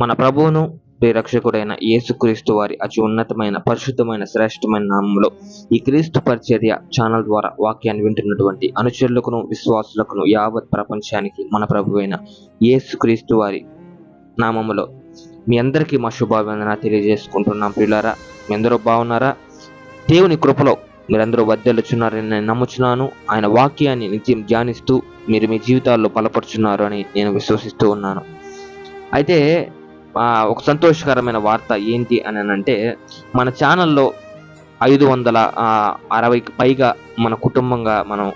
మన ప్రభువును రక్షకుడైన యేసుక్రీస్తు వారి అతి ఉన్నతమైన పరిశుద్ధమైన శ్రేష్టమైన నామంలో ఈ క్రీస్తు పరిచర్య ఛానల్ ద్వారా వాక్యాన్ని వింటున్నటువంటి అనుచరులకును విశ్వాసులకును యావత్ ప్రపంచానికి మన ప్రభువైన యేసుక్రీస్తు వారి నామములో మీ అందరికీ మా శుభాభివందన తెలియజేసుకుంటున్నాం. ప్రియులారా మీ అందరూ బాగున్నారా? దేవుని కృపలో మీరందరూ వర్దెలుచున్నారని నేను నమ్ముచున్నాను. ఆయన వాక్యాన్ని నిత్యం ధ్యానిస్తూ మీరు మీ జీవితాల్లో బలపరుచున్నారు అని నేను విశ్వసిస్తూ ఉన్నాను. అయితే ఒక సంతోషకరమైన వార్త ఏంటి అని అంటే మన ఛానల్లో ఐదు వందల అరవైకి పైగా మన కుటుంబంగా మనం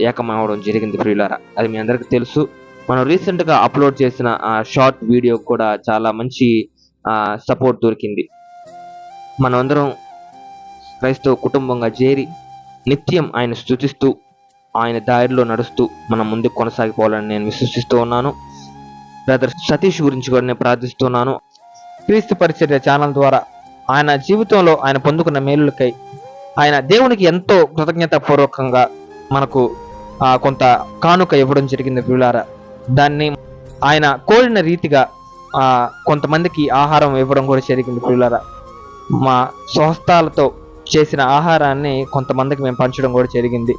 ఏకమవడం జరిగింది ప్రియులారా. అది మీ అందరికీ తెలుసు. మనం రీసెంట్గా అప్లోడ్ చేసిన షార్ట్ వీడియో కూడా చాలా మంచి సపోర్ట్ దొరికింది. మనమందరం క్రైస్తవ కుటుంబంగా చేరి నిత్యం ఆయన స్థుతిస్తూ ఆయన దారిలో నడుస్తూ మనం ముందుకు కొనసాగిపోవాలని నేను విశ్వసిస్తూ ఉన్నాను. బ్రదర్ సతీష్ గురించి కూడా నేను ప్రార్థిస్తున్నాను. క్రీస్తు పరిచర్య ఛానల్ ద్వారా ఆయన జీవితంలో ఆయన పొందుకున్న మేలులకై ఆయన దేవునికి ఎంతో కృతజ్ఞత పూర్వకంగా మనకు కొంత కానుక ఇవ్వడం జరిగింది ప్రియులారా. దాన్ని ఆయన కోరిన రీతిగా కొంతమందికి ఆహారం ఇవ్వడం కూడా జరిగింది ప్రియులారా. మా స్వహస్తాలతో చేసిన ఆహారాన్ని కొంతమందికి మేము పంచడం కూడా జరిగింది.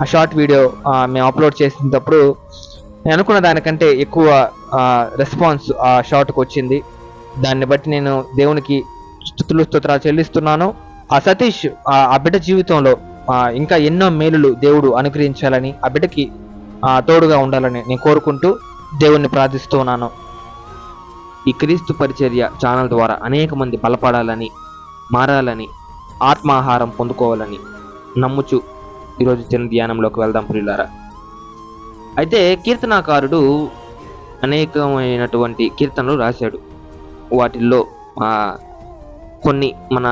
ఆ షార్ట్ వీడియో మేము అప్లోడ్ చేసినప్పుడు నేను అనుకున్న దానికంటే ఎక్కువ రెస్పాన్స్ ఆ షార్ట్కి వచ్చింది దాన్ని బట్టి నేను దేవునికి స్థుతులు స్తోత్రాలు చెల్లిస్తున్నాను. ఆ సతీష్ ఆ బిడ్డ జీవితంలో ఇంకా ఎన్నో మేలులు దేవుడు అనుగ్రహించాలని ఆ బిడ్డకి తోడుగా ఉండాలని నేను కోరుకుంటూ దేవుణ్ణి ప్రార్థిస్తున్నాను ఈ క్రీస్తు పరిచర్య ఛానల్ ద్వారా అనేక మంది బలపడాలని మారాలని ఆత్మాహారం పొందుకోవాలని నమ్ముచు ఈరోజు చిన్న ధ్యానంలోకి వెళ్దాం ప్రియులారా. అయితే కీర్తనాకారుడు అనేకమైనటువంటి కీర్తనలు రాశాడు. వాటిల్లో కొన్ని మన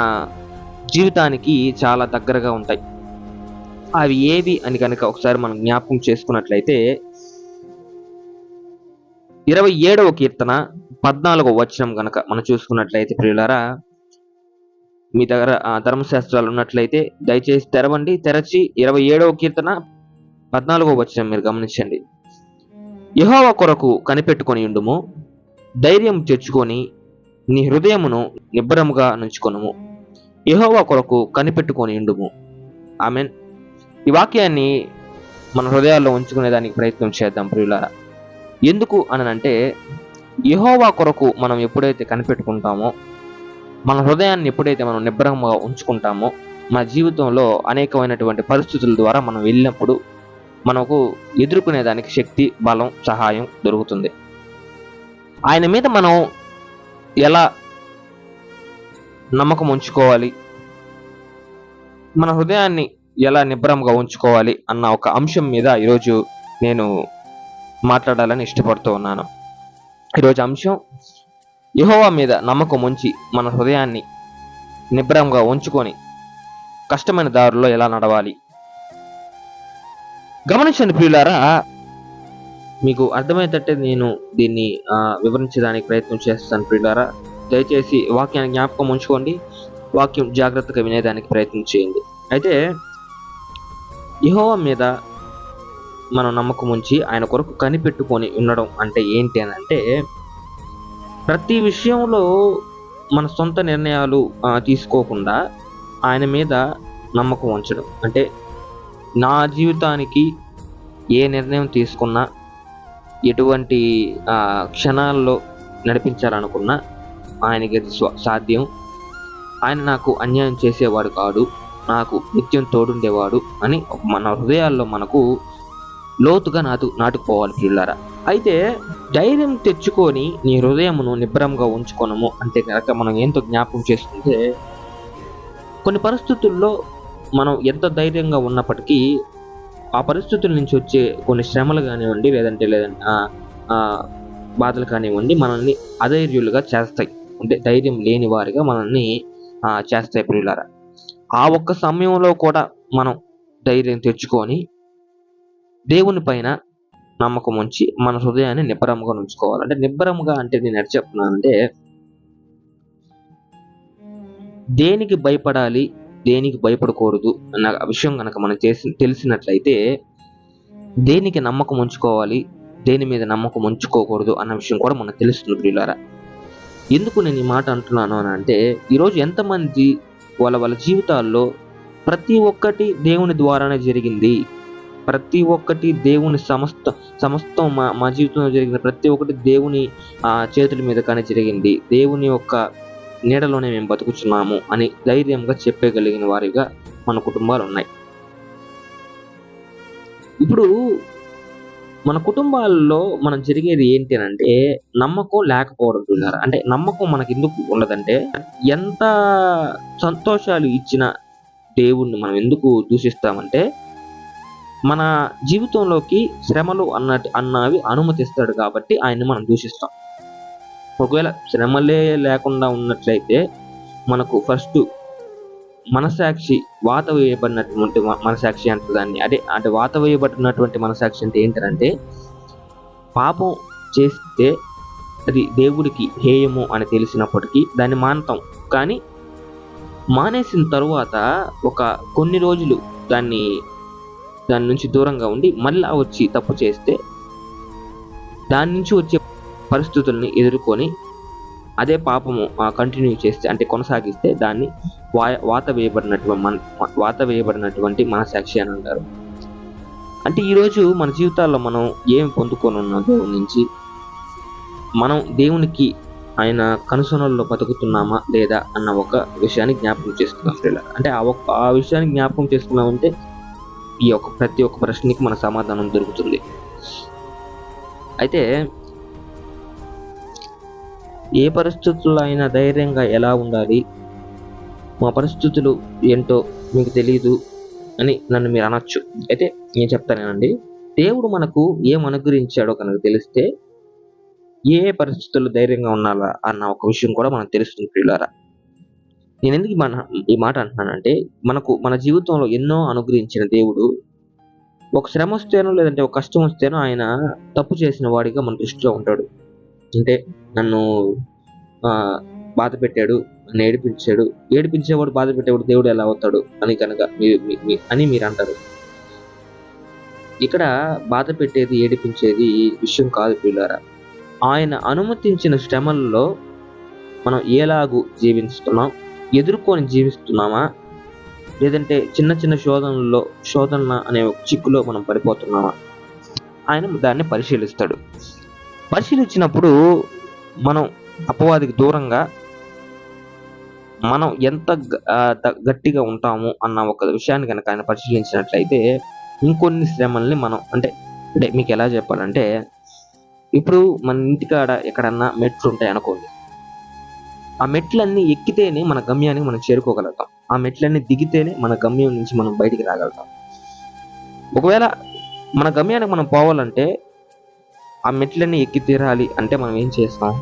జీవితానికి చాలా దగ్గరగా ఉంటాయి. అవి ఏవి అని కనుక ఒకసారి మనం జ్ఞాపకం చేసుకున్నట్లయితే ఇరవై ఏడవ కీర్తన పద్నాలుగవ వచనం గనక మనం చూసుకున్నట్లయితే ప్రియులారా మీ దగ్గర ఆ, ధర్మశాస్త్రాలు ఉన్నట్లయితే దయచేసి తెరవండి. తెరచి ఇరవై ఏడవ కీర్తన పద్నాలుగో వచనం మీరు గమనించండి. యహోవ కొరకు కనిపెట్టుకొని ఉండుము ధైర్యం తెచ్చుకొని నీ హృదయమును నిబ్బరముగా నుంచుకొనుము. యహోవ కొరకు కనిపెట్టుకొని ఉండుము. ఐ మీన్ ఈ వాక్యాన్ని మన హృదయాల్లో ఉంచుకునే దానికి ప్రయత్నం చేద్దాం ప్రియులారా. ఎందుకు అనంటే యహోవా కొరకు మనం ఎప్పుడైతే కనిపెట్టుకుంటామో మన హృదయాన్ని ఎప్పుడైతే మనం నిబ్బరంగా ఉంచుకుంటామో మన జీవితంలో అనేకమైనటువంటి పరిస్థితుల ద్వారా మనం వెళ్ళినప్పుడు మనకు ఎదుర్కొనే దానికి శక్తి బలం సహాయం దొరుకుతుంది. ఆయన మీద మనం ఎలా నమ్మకం ఉంచుకోవాలి? మన హృదయాన్ని ఎలా నిబ్రంగా ఉంచుకోవాలి? అన్న ఒక అంశం మీద ఈరోజు నేను మాట్లాడాలని ఇష్టపడుతూ ఉన్నాను. ఈరోజు అంశం యహోవా మీద నమ్మకం ఉంచి మన హృదయాన్ని నిబ్రంగా ఉంచుకొని కష్టమైన దారుల్లో ఎలా నడవాలి? గమనించండి ప్రియులారా మీకు అర్థమయ్యేటట్టే నేను దీన్ని వివరించడానికి ప్రయత్నం చేస్తాను ప్రియులారా. దయచేసి వాక్యాన్ని జ్ఞాపకం ఉంచుకోండి. వాక్యం జాగ్రత్తగా వినేదానికి ప్రయత్నం చేయండి. అయితే యెహోవా మీద మనం నమ్మకం ఉంచి ఆయన కొరకు కనిపెట్టుకొని ఉండడం అంటే ఏంటి అని అంటే ప్రతి విషయంలో మన సొంత నిర్ణయాలు తీసుకోకుండా ఆయన మీద నమ్మకం ఉంచడం. అంటే నా జీవితానికి ఏ నిర్ణయం తీసుకున్నా ఎటువంటి క్షణాల్లో నడిపించాలనుకున్నా ఆయనకి అది సాధ్యం. ఆయన నాకు అన్యాయం చేసేవాడు కాడు నాకు నిత్యం తోడుండేవాడు అని మన హృదయాల్లో మనకు లోతుగా నాటు నాటుకుపోవాలి పిల్లారా అయితే ధైర్యం తెచ్చుకొని నీ హృదయమును నిబ్బరంగా ఉంచుకోనము. అంటే కనుక మనం ఎంతో జ్ఞాపకం చేసుకుంటే కొన్ని పరిస్థితుల్లో మనం ఎంత ధైర్యంగా ఉన్నప్పటికీ ఆ పరిస్థితుల నుంచి వచ్చే కొన్ని శ్రమలు కానివ్వండి లేదంటే లేదంటే బాధలు కానివ్వండి మనల్ని అధైర్యులుగా చేస్తాయి. అంటే ధైర్యం లేని వారిగా మనల్ని చేస్తాయి ప్రియులారా. ఆ ఒక్క సమయంలో కూడా మనం ధైర్యం తెచ్చుకొని దేవుని పైన నమ్మకం ఉంచి మన హృదయాన్ని నిబ్బరంగా ఉంచుకోవాలి. అంటే నిబ్బరంగా అంటే నేను ఎట్లా చెప్తున్నానంటే దేనికి భయపడాలి దేనికి భయపడకూడదు అన్న విషయం కనుక మనం చేసి తెలిసినట్లయితే దేనికి నమ్మకం ఉంచుకోవాలి? దేని మీద నమ్మకం ఉంచుకోకూడదు అన్న విషయం కూడా మనకు తెలుస్తుంది ప్రియులారా. ఎందుకు నేను ఈ మాట అంటున్నాను అని అంటే ఈరోజు ఎంతమంది వాళ్ళ వాళ్ళ జీవితాల్లో ప్రతి ఒక్కటి దేవుని ద్వారానే జరిగింది. ప్రతి ఒక్కటి దేవుని సమస్త సమస్తం మా మా జీవితంలో జరిగిన ప్రతి ఒక్కటి దేవుని ఆ, చేతుల మీద కానీ జరిగింది. దేవుని యొక్క నీడలోనే మేము బతుకుతున్నాము అని ధైర్యంగా చెప్పగలిగిన వారిగా మన కుటుంబాలు ఉన్నాయి ఇప్పుడు మన కుటుంబాల్లో మనం జరిగేది ఏంటి అని అంటే నమ్మకం లేకపోవడం పిల్లరా అంటే నమ్మకం మనకి ఎందుకు ఉండదంటే ఎంత సంతోషాలు ఇచ్చిన దేవుణ్ణి మనం ఎందుకు దూషిస్తామంటే మన జీవితంలోకి శ్రమలు అన్నట్టు అన్నవి అనుమతిస్తాడు కాబట్టి ఆయన్ని మనం దూషిస్తాం. ఒకవేళ శ్రమలే లేకుండా ఉన్నట్లయితే మనకు ఫస్ట్ మనసాక్షి వాత వేయబడినటువంటి మనసాక్షి అంటే దాన్ని. అదే అంటే వాత వేయబడినటువంటి మనసాక్షి అంటే ఏంటంటే పాపం చేస్తే అది దేవుడికి హేయము అని తెలిసినప్పటికీ దాన్ని మానతాం కానీ మానేసిన తరువాత ఒక కొన్ని రోజులు దాన్ని దాని నుంచి దూరంగా ఉండి మళ్ళా వచ్చి తప్పు చేస్తే దాని నుంచి వచ్చే పరిస్థితుల్ని ఎదుర్కొని అదే పాపము కంటిన్యూ చేస్తే అంటే కొనసాగిస్తే దాన్ని వా వాత వేయబడినటువంటి మన వాత వేయబడినటువంటి మనసాక్షి అని అంటారు. అంటే ఈరోజు మన జీవితాల్లో మనం ఏం పొందుకొని ఉన్నాం దేవుని నుంచి? మనం దేవునికి ఆయన కనుసనల్లో బతుకుతున్నామా లేదా అన్న ఒక విషయాన్ని జ్ఞాపకం చేసుకున్నాం పిల్లలు అంటే ఆ ఒక్క ఆ విషయాన్ని జ్ఞాపకం చేసుకున్నామంటే ఈ యొక్క ప్రతి ఒక్క ప్రశ్నకి మన సమాధానం దొరుకుతుంది. అయితే ఏ పరిస్థితుల్లో అయినా ధైర్యంగా ఎలా ఉండాలి? మా పరిస్థితులు ఏంటో మీకు తెలియదు అని నన్ను మీరు అనొచ్చు. అయితే నేను చెప్తానేనండి. దేవుడు మనకు ఏం అనుగ్రహించాడో కనుక తెలిస్తే ఏ పరిస్థితుల్లో ధైర్యంగా ఉండాలా అన్న ఒక విషయం కూడా మనకు తెలుస్తుంది పిల్లారా నేను ఎందుకు ఈ మన ఈ మాట అంటున్నానంటే మనకు మన జీవితంలో ఎన్నో అనుగ్రహించిన దేవుడు ఒక శ్రమ వస్తేనో లేదంటే ఒక కష్టం వస్తేనో ఆయన తప్పు చేసిన వాడిగా మన దృష్టిలో ఉంటాడు. అంటే నన్ను ఆ, బాధ పెట్టాడు నన్ను ఏడిపించాడు. ఏడిపించేవాడు బాధ పెట్టేవాడు దేవుడు ఎలా అవుతాడు అని కనుక మీ- అని మీరు అంటారు. ఇక్కడ బాధ పెట్టేది ఏడిపించేది విషయం కాదు పిల్లారా ఆయన అనుమతించిన శ్రమల్లో మనం ఎలాగూ జీవిస్తున్నాం ఎదుర్కొని జీవిస్తున్నామా లేదంటే చిన్న చిన్న శోధనల్లో శోధన అనే ఒక చిక్కులో మనం పడిపోతున్నామా ఆయన దాన్ని పరిశీలిస్తాడు. పరిశీలించినప్పుడు మనం అపవాదికి దూరంగా మనం ఎంత గట్టిగా ఉంటాము అన్న ఒక విషయాన్ని కనుక ఆయన పరిశీలించినట్లయితే ఇంకొన్ని శ్రమల్ని మనం అంటే అంటే మీకు ఎలా చెప్పాలంటే ఇప్పుడు మన ఇంటికాడ ఎక్కడన్నా మెట్లు ఉంటాయి అనుకోండి. ఆ మెట్లన్నీ ఎక్కితేనే మన గమ్యానికి మనం చేరుకోగలుగుతాం. ఆ మెట్లన్నీ దిగితేనే మన గమ్యం నుంచి మనం బయటికి రాగలుగుతాం. ఒకవేళ మన గమ్యానికి మనం పోవాలంటే ఆ మెట్లన్నీ ఎక్కి తీరాలి అంటే మనం ఏం చేస్తాం?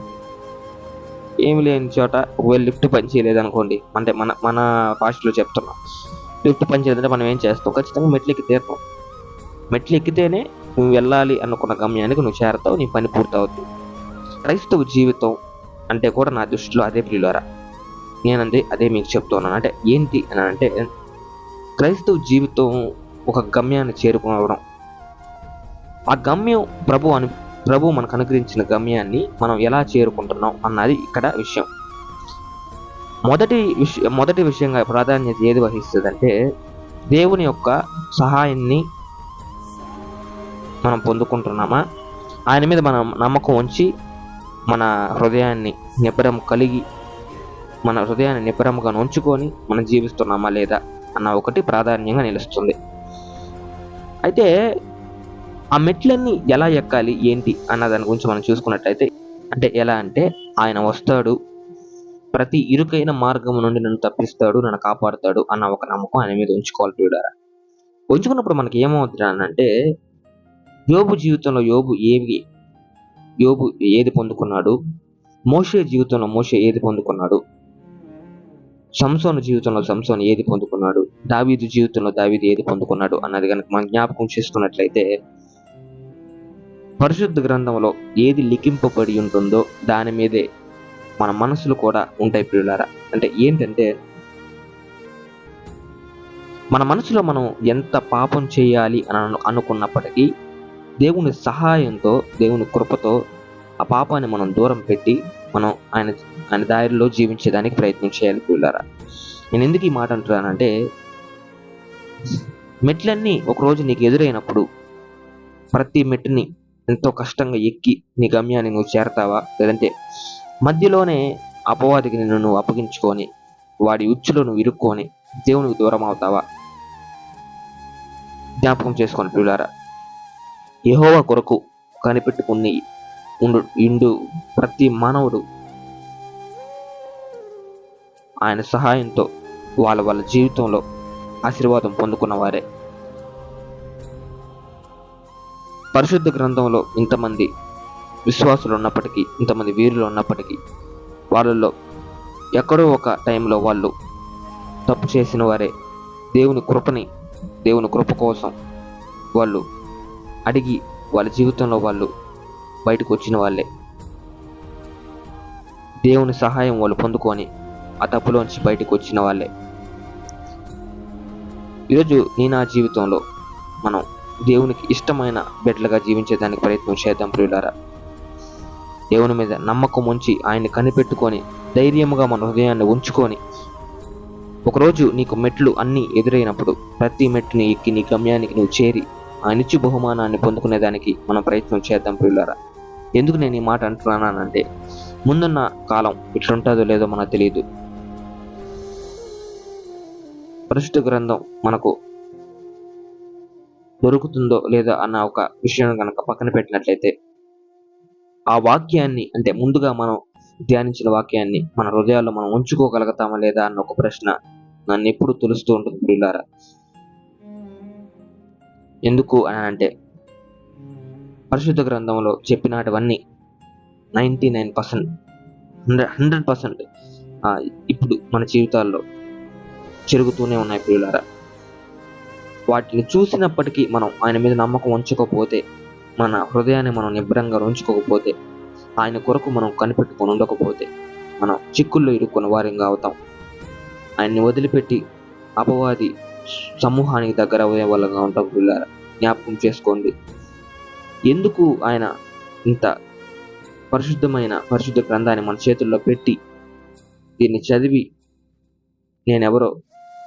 ఏమి లేని చోట ఒకవేళ లిఫ్ట్ పని చేయలేదనుకోండి అంటే మన మన భాషలో చెప్తున్నాం లిఫ్ట్ పని చేయలేదంటే మనం ఏం చేస్తాం? ఖచ్చితంగా మెట్లు ఎక్కి తీరుతాం. మెట్లు ఎక్కితేనే నువ్వు వెళ్ళాలి అనుకున్న గమ్యానికి నువ్వు చేరతావు నీ పని పూర్తవుతుంది క్రైస్తవ జీవితం అంటే కూడా నా దృష్టిలో అదే ప్రియులారా. నేనంది అదే మీకు చెప్తున్నాను. అంటే ఏంటి అని అంటే క్రైస్తవ జీవితం ఒక గమ్యాన్ని చేరుకోవడం. ఆ గమ్యం ప్రభు అను ప్రభు మనకు అనుగ్రహించిన గమ్యాన్ని మనం ఎలా చేరుకుంటున్నాం అన్నది ఇక్కడ విషయం. మొదటి విషయం మొదటి విషయంగా ప్రాధాన్యత ఏది వహిస్తుందంటే దేవుని యొక్క సహాయాన్ని మనం పొందుకుంటున్నామా? ఆయన మీద మనం నమ్మకం ఉంచి మన హృదయాన్ని నిబ్బరం కలిగి మన హృదయాన్ని నిబ్బరంగా ఉంచుకొని మనం జీవిస్తున్నామా లేదా అన్న ఒకటి ప్రాధాన్యంగా నిలుస్తుంది. అయితే ఆ మెట్లన్నీ ఎలా ఎక్కాలి ఏంటి అన్న దాని గురించి మనం చూసుకున్నట్టయితే అంటే ఎలా అంటే ఆయన వస్తాడు ప్రతి ఇరుకైన మార్గం నుండి నన్ను తప్పిస్తాడు నన్ను కాపాడుతాడు అన్న ఒక నమ్మకం ఆయన మీద ఉంచుకోవాలి చూడారా ఉంచుకున్నప్పుడు మనకి ఏమవుతుంది అంటే యోబు జీవితంలో యోబు ఏవి యోబు ఏది పొందుకున్నాడు? మోషే జీవితంలో మోషే ఏది పొందుకున్నాడు? సంసోను జీవితంలో సంసోన్ ఏది పొందుకున్నాడు? దావీదు జీవితంలో దావీదు ఏది పొందుకున్నాడు అన్నది కనుక మనం జ్ఞాపకం చేసుకున్నట్లయితే పరిశుద్ధ గ్రంథంలో ఏది లిఖింపబడి ఉంటుందో దాని మీదే మన మనసులు కూడా ఉంటాయి ప్రియులారా. అంటే ఏంటంటే మన మనసులో మనం ఎంత పాపం చేయాలి అని అనుకున్నప్పటికీ దేవుని సహాయంతో దేవుని కృపతో ఆ పాపాన్ని మనం దూరం పెట్టి మనం ఆయన ఆయన దారిలో జీవించేదానికి ప్రయత్నం చేయాలి పిల్లరా నేను ఎందుకు ఈ మాట అంటున్నానంటే మెట్లన్నీ ఒకరోజు నీకు ఎదురైనప్పుడు ప్రతి మెట్టుని ఎంతో కష్టంగా ఎక్కి నీ గమ్యాన్ని నువ్వు చేరతావా లేదంటే మధ్యలోనే అపవాదికి నిన్ను నువ్వు అప్పగించుకొని వాడి ఉచ్చులో నువ్వు ఇరుక్కొని దేవునికి దూరం అవుతావా? జ్ఞాపకం చేసుకొని పిల్లారా యహోవ కొరకు కనిపెట్టుకుని ఉండు ఇండు ప్రతి మానవుడు ఆయన సహాయంతో వాళ్ళ వాళ్ళ జీవితంలో ఆశీర్వాదం పొందుకున్నవారే. పరిశుద్ధ గ్రంథంలో ఇంతమంది విశ్వాసులు ఉన్నప్పటికీ ఇంతమంది వీరులు ఉన్నప్పటికీ వాళ్ళల్లో ఎక్కడో ఒక టైంలో వాళ్ళు తప్పు చేసిన వారే. దేవుని కృపని దేవుని కృప కోసం వాళ్ళు అడిగి వాళ్ళ జీవితంలో వాళ్ళు బయటకు వచ్చిన వాళ్ళే. దేవుని సహాయం వాళ్ళు పొందుకొని ఆ తప్పులోంచి బయటకు వచ్చిన వాళ్ళే. ఈరోజు నీ నా జీవితంలో మనం దేవునికి ఇష్టమైన బిడ్డలుగా జీవించేదానికి ప్రయత్నం చేద్దాం ప్రియులారా. దేవుని మీద నమ్మకం ఉంచి ఆయన్ని కనిపెట్టుకొని ధైర్యముగా మన హృదయాన్ని ఉంచుకొని ఒకరోజు నీకు మెట్లు అన్నీ ఎదురైనప్పుడు ప్రతి మెట్టుని ఎక్కి నీ గమ్యానికి నువ్వు చేరి ఆయన ఇచ్చి బహుమానాన్ని పొందుకునేదానికి మనం ప్రయత్నం చేద్దాం ప్రియులారా. ఎందుకు నేను ఈ మాట అంటున్నానంటే ముందున్న కాలం ఇట్లుంటుందో లేదో మనకు తెలియదు. పరిశుద్ధ గ్రంథం మనకు దొరుకుతుందో లేదో అన్న ఒక విషయం కనుక పక్కన పెట్టినట్లయితే ఆ వాక్యాన్ని అంటే ముందుగా మనం ధ్యానించిన వాక్యాన్ని మన హృదయాల్లో మనం ఉంచుకోగలుగుతామా లేదా అన్న ఒక ప్రశ్న నన్ను ఎప్పుడు తెలుస్తూ ఉంటుంది పిల్లారా ఎందుకు అని అంటే పరిశుద్ధ గ్రంథంలో చెప్పినటువన్నీ ninety nine percent hundred hundred percent ఇప్పుడు మన జీవితాల్లో జరుగుతూనే ఉన్నాయి పిల్లారా వాటిని చూసినప్పటికీ మనం ఆయన మీద నమ్మకం ఉంచకపోతే మన హృదయాన్ని మనం నిబ్రంగా ఉంచుకోకపోతే ఆయన కొరకు మనం కనిపెట్టుకొని ఉండకపోతే మనం చిక్కుల్లో ఇరుక్కున్న వారంగా అవుతాం. ఆయన్ని వదిలిపెట్టి అపవాది సమూహానికి దగ్గర అయ్యే వాళ్ళగా ఉంటాం పిల్లారా. జ్ఞాపకం చేసుకోండి. ఎందుకు ఆయన ఇంత పరిశుద్ధమైన పరిశుద్ధ గ్రంథాన్ని మన చేతుల్లో పెట్టి దీన్ని చదివి నేనెవరో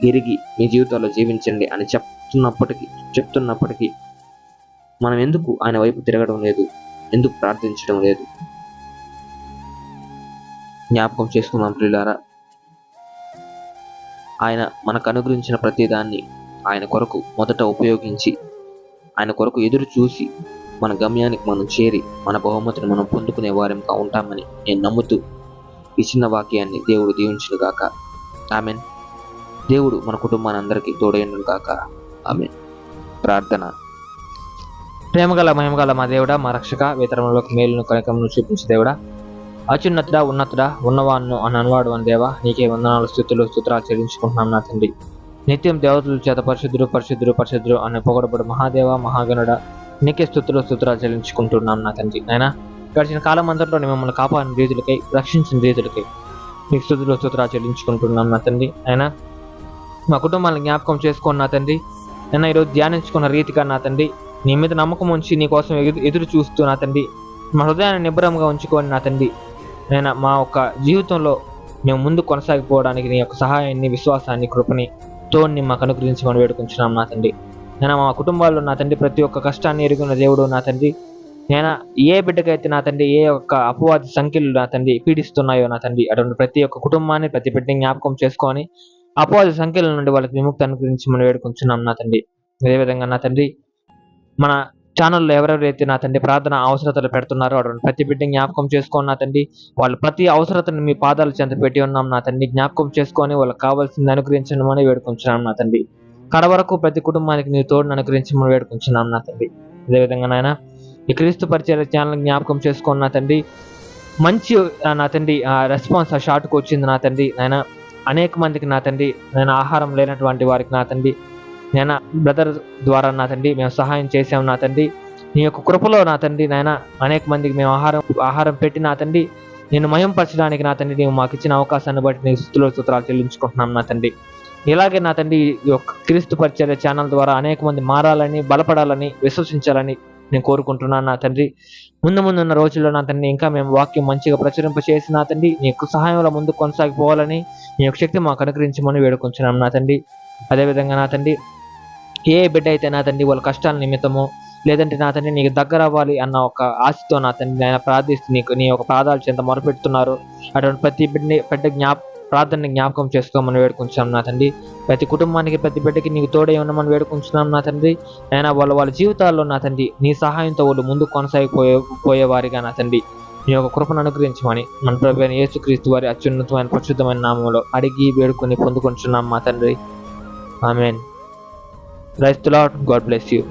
ఎరిగి మీ జీవితాల్లో జీవించండి అని చెప్తున్నప్పటికీ చెప్తున్నప్పటికీ మనం ఎందుకు ఆయన వైపు తిరగడం లేదు? ఎందుకు ప్రార్థించడం లేదు? జ్ఞాపకం చేసుకుందాం ప్రియులారా. ఆయన మనకు అనుగ్రహించిన ప్రతిదాన్ని ఆయన కొరకు మొదట ఉపయోగించి ఆయన కొరకు ఎదురు చూసి మన గమ్యానికి మనం చేరి మన బహుమతిని మనం పొందుకునే వారంగా ఉంటామని నేను నమ్ముతూ ఈ చిన్న వాక్యాన్ని దేవుడు దీవించును గాక ఆమెన్. దేవుడు మన కుటుంబాన్ని అందరికీ తోడైండును గాక ఆమె. ప్రార్థన. ప్రేమగల మహిమగల మా దేవుడా మా రక్షక వేతరంలోకి మేలును కనకమును చూపించు దేవుడా. అత్యున్నతుడా ఉన్నతుడా ఉన్నవాను అని అనువాడు అని దేవా నీకే వందనాలు స్థుతులు స్తోత్రాలు చెల్లించుకుంటున్నాం నా తండ్రి. నిత్యం దేవతల చేత పరిశుద్ధుడు పరిశుద్ధుడు పరిశుద్ధుడు అని పొగడబడు మహాదేవ మహాగణుడ నీకే స్థుతులు స్తోత్రాలు చెల్లించుకుంటున్నాం నా తండ్రి. నాయన గడిచిన కాలం అంతట్లో మిమ్మల్ని కాపాడిన రీతులకై రక్షించిన రీతులకై నీకు స్థుతులు స్తోత్రాలు చెల్లించుకుంటున్నాం నా తండ్రి. ఆయన మా కుటుంబాన్ని జ్ఞాపకం చేసుకున్న నా తండ్రి. నిన్న ఈరోజు ధ్యానించుకున్న రీతిగా నా తండ్రి నీ మీద నమ్మకం ఉంచి నీ కోసం ఎదురు ఎదురు చూస్తూ నా తండ్రి మా హృదయాన్ని నిబ్బరంగా ఉంచుకొని నా తండ్రి నేను మా యొక్క జీవితంలో మేము ముందు కొనసాగిపోవడానికి నీ యొక్క సహాయాన్ని విశ్వాసాన్ని కృపని తోడిని మాకు అనుగ్రహించమని వేడుకుంటున్నాం నా తండ్రి. నేను మా కుటుంబాల్లో నా తండ్రి ప్రతి ఒక్క కష్టాన్ని ఎరుగున్న దేవుడు నా తండ్రి. నేను ఏ బిడ్డకైతే నా తండ్రి ఏ ఒక్క అపవాది సంఖ్యలు నా తండ్రి పీడిస్తున్నాయో నా తండ్రి అటువంటి ప్రతి ఒక్క కుటుంబాన్ని ప్రతి బిడ్డని జ్ఞాపకం చేసుకొని అపవాది సంఖ్యల నుండి వాళ్ళకి విముక్తి మనం వేడుకుంటున్నాం నా తండ్రి. అదేవిధంగా నా తండ్రి మన ఛానల్లో ఎవరెవరైతే నా తండ్రి ప్రార్థన అవసరతలు పెడుతున్నారో అటువంటి ప్రతి బిడ్డ జ్ఞాపకం చేసుకొని నా తండ్రి. వాళ్ళు ప్రతి అవసరతను మీ పాదాల చెంత పెట్టి ఉన్నాం నా తండ్రి. జ్ఞాపకం చేసుకొని వాళ్ళకి కావాల్సింది అనుగ్రహించమని వేడుకుంటున్నాం నా తండ్రి. కడ వరకు ప్రతి కుటుంబానికి నీ తోడును అనుగ్రహించమని వేడుకుంటున్నాం నా తండ్రి. అదేవిధంగా నాయన ఈ క్రీస్తు పరిచయ ఛానల్ జ్ఞాపకం చేసుకొని నా తండ్రి. మంచి నా తండ్రి రెస్పాన్స్ ఆ షాట్కి వచ్చింది నా తండ్రి. నాయన అనేక మందికి నా తండ్రి నేను ఆహారం లేనటువంటి వారికి నా తండ్రి నేను బ్రదర్ ద్వారా నా తండ్రి మేము సహాయం చేసాం నా తండ్రి. నీ యొక్క కృపలో నా తండ్రి నాయన అనేక మందికి మేము ఆహారం ఆహారం పెట్టి నా తండ్రి నేను మయంపరచడానికి నా తండ్రి నీవు మాకు ఇచ్చిన అవకాశాన్ని బట్టి నేను స్థుతులు సూత్రాలు చెల్లించుకుంటున్నాం నా తండ్రి. ఇలాగే నా తండ్రి ఈ యొక్క క్రీస్తు పరిచర్య ఛానల్ ద్వారా అనేక మంది మారాలని బలపడాలని విశ్వసించాలని నేను కోరుకుంటున్నాను నా తండ్రి. ముందు ముందున్న రోజుల్లో నా తండ్రి ఇంకా మేము వాక్యం మంచిగా ప్రచురింప చేసి నా తండ్రి నీ యొక్క సహాయంలో ముందు కొనసాగిపోవాలని నీ యొక్క శక్తి మాకు అనుగ్రహించమని వేడుకుంటున్నాం నా తండ్రి. అదేవిధంగా నా తండ్రి ఏ బిడ్డ అయితే నా తండ్రి వాళ్ళ కష్టాల నిమిత్తము లేదంటే నా తండ్రి నీకు దగ్గర అవ్వాలి అన్న ఒక ఆశతో నా తండ్రి ఆయన ప్రార్థిస్తూ నీకు నీ యొక్క పాదాలు చెంత మొరపెడుతున్నారు. అటువంటి ప్రతి బిడ్డని పెద్ద జ్ఞాప ప్రార్థన జ్ఞాపకం చేసుకోమని వేడుకుంటున్నాం నా తండ్రి. ప్రతి కుటుంబానికి ప్రతి బిడ్డకి నీకు తోడే ఉండమని వేడుకుంటున్నాం నా తండ్రి. అయినా వాళ్ళ వాళ్ళ జీవితాల్లో నా తండ్రి నీ సహాయంతో వాళ్ళు ముందు కొనసాగిపోయే పోయేవారిగా నా తండ్రి. నీ యొక్క కృపను అనుగ్రహించమని మన ప్రభు అయిన యేసుక్రీస్తు వారి అత్యున్నతమైన ప్రసిద్ధమైన నామంలో అడిగి వేడుకొని పొందుకుంటున్నాం మా తండ్రి. Amen. Praise lord God bless you.